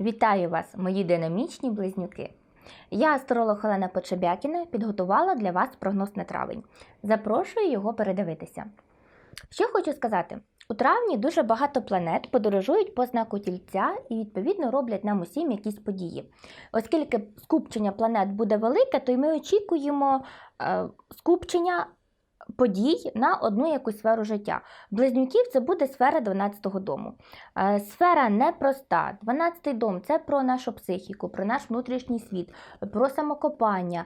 Вітаю вас, мої динамічні близнюки! Я, астролог Олена Почебякіна, підготувала для вас прогноз на травень. Запрошую його передивитися. Що хочу сказати: у травні дуже багато планет подорожують по знаку тільця і, відповідно, роблять нам усім якісь події. Оскільки скупчення планет буде велике, то й ми очікуємо е, скупчення подій на одну якусь сферу життя. Близнюків це буде сфера 12-го дому. Е, Сфера непроста. 12-й дом це про нашу психіку, про наш внутрішній світ, про самокопання,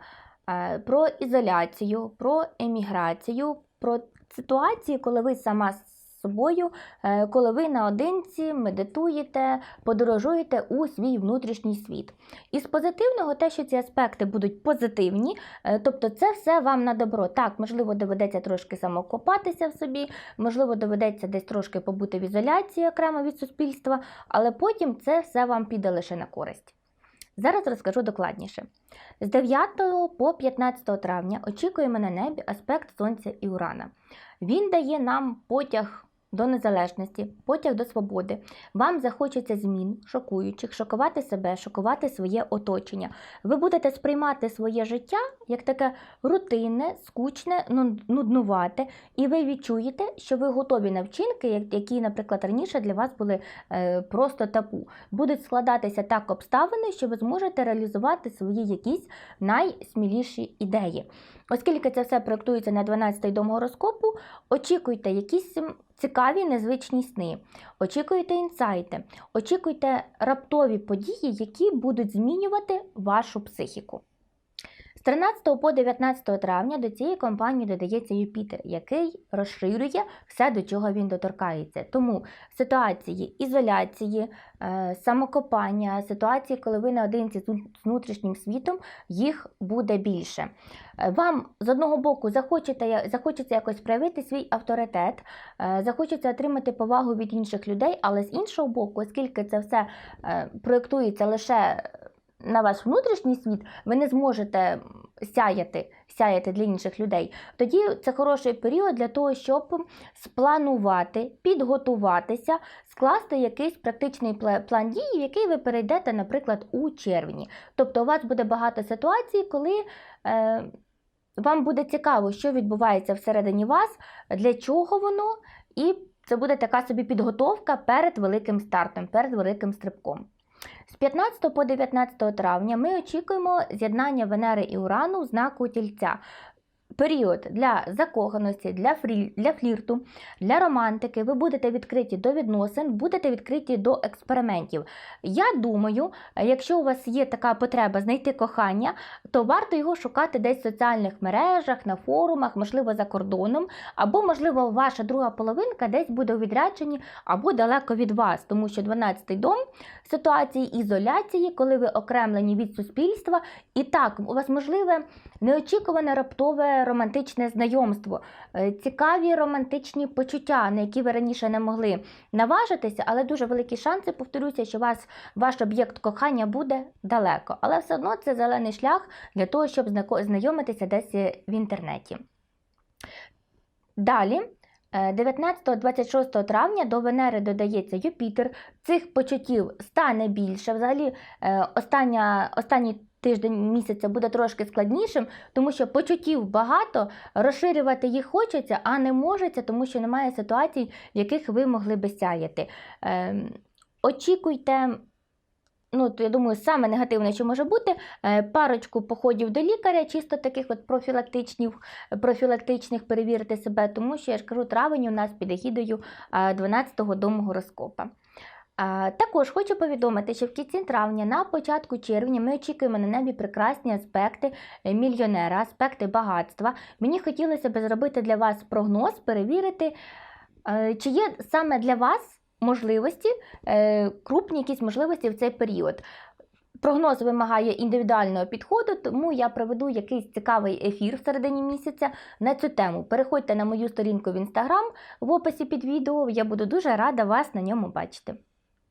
е, про ізоляцію, про еміграцію, про ситуації, коли ви сама собою, е, коли ви наодинці медитуєте, подорожуєте у свій внутрішній світ. Із позитивного те, що ці аспекти будуть позитивні, е, тобто це все вам на добро. Так, можливо, доведеться трошки самокопатися в собі, можливо, доведеться десь трошки побути в ізоляції окремо від суспільства, але потім це все вам піде лише на користь. Зараз розкажу докладніше. З 9 по 15 травня очікуємо на небі аспект Сонця і Урана. Він дає нам потяг до незалежності, потяг до свободи. Вам захочеться змін, шокуючих, шокувати себе, шокувати своє оточення. Ви будете сприймати своє життя як таке рутинне, скучне, ну- нуднувате, і ви відчуєте, що ви готові на вчинки, які, наприклад, раніше для вас були е, просто табу. Будуть складатися так обставини, що ви зможете реалізувати свої якісь найсміліші ідеї. Оскільки це все проєктується на 12-й дом гороскопу, очікуйте якісь цікаві незвичні сни, очікуйте інсайти, очікуйте раптові події, які будуть змінювати вашу психіку. З 13 по 19 травня до цієї компанії додається Юпітер, який розширює все, до чого він доторкається. Тому ситуації ізоляції, е, самокопання, ситуації, коли ви наодинці з внутрішнім світом, їх буде більше. Е, Вам з одного боку захочете, захочеться якось проявити свій авторитет, е, захочеться отримати повагу від інших людей, але з іншого боку, оскільки це все проєктується лише на ваш внутрішній світ, ви не зможете сяяти, сяяти для інших людей. Тоді це хороший період для того, щоб спланувати, підготуватися, скласти якийсь практичний план дії, в який ви перейдете, наприклад, у червні. Тобто у вас буде багато ситуацій, коли е, вам буде цікаво, що відбувається всередині вас, для чого воно, і це буде така собі підготовка перед великим стартом, перед великим стрибком. З 15 по 19 травня ми очікуємо з'єднання Венери і Урану в знаку Тільця. Період для закоханості, для, фрі, для флірту, для романтики. Ви будете відкриті до відносин, будете відкриті до експериментів. Я думаю, якщо у вас є така потреба знайти кохання, то варто його шукати десь в соціальних мережах, на форумах, можливо, за кордоном, або, можливо, ваша друга половинка десь буде у відрядженні або далеко від вас, тому що 12-й дом ситуації ізоляції, коли ви окремлені від суспільства, і так, у вас можливе неочікуване раптове романтичне знайомство, е, цікаві романтичні почуття, на які ви раніше не могли наважитися, але дуже великі шанси, повторюся, що вас, ваш об'єкт кохання буде далеко. Але все одно це зелений шлях для того, щоб знайомитися десь е, в інтернеті. Далі. е, 19-26 травня до Венери додається Юпітер. Цих почуттів стане більше. Взагалі, е, остання, останній тиждень місяця буде трошки складнішим, тому що почуттів багато, розширювати їх хочеться, а не можеться, тому що немає ситуацій, в яких ви могли би сяяти. Е, очікуйте. Ну, то я думаю, саме негативне, що може бути, е, парочку походів до лікаря, чисто таких от профілактичних, профілактичних перевірити себе, тому що я ж кажу, травень у нас під егідою 12-го дому гороскопа. Також хочу повідомити, що в кінці травня, на початку червня, ми очікуємо на небі прекрасні аспекти е, мільйонера, аспекти багатства. Мені хотілося б зробити для вас прогноз, перевірити, е, чи є саме для вас можливості, е, крупні якісь можливості в цей період. Прогноз вимагає індивідуального підходу, тому я проведу якийсь цікавий ефір в середині місяця на цю тему. Переходьте на мою сторінку в інстаграм в описі під відео. Я буду дуже рада вас на ньому бачити.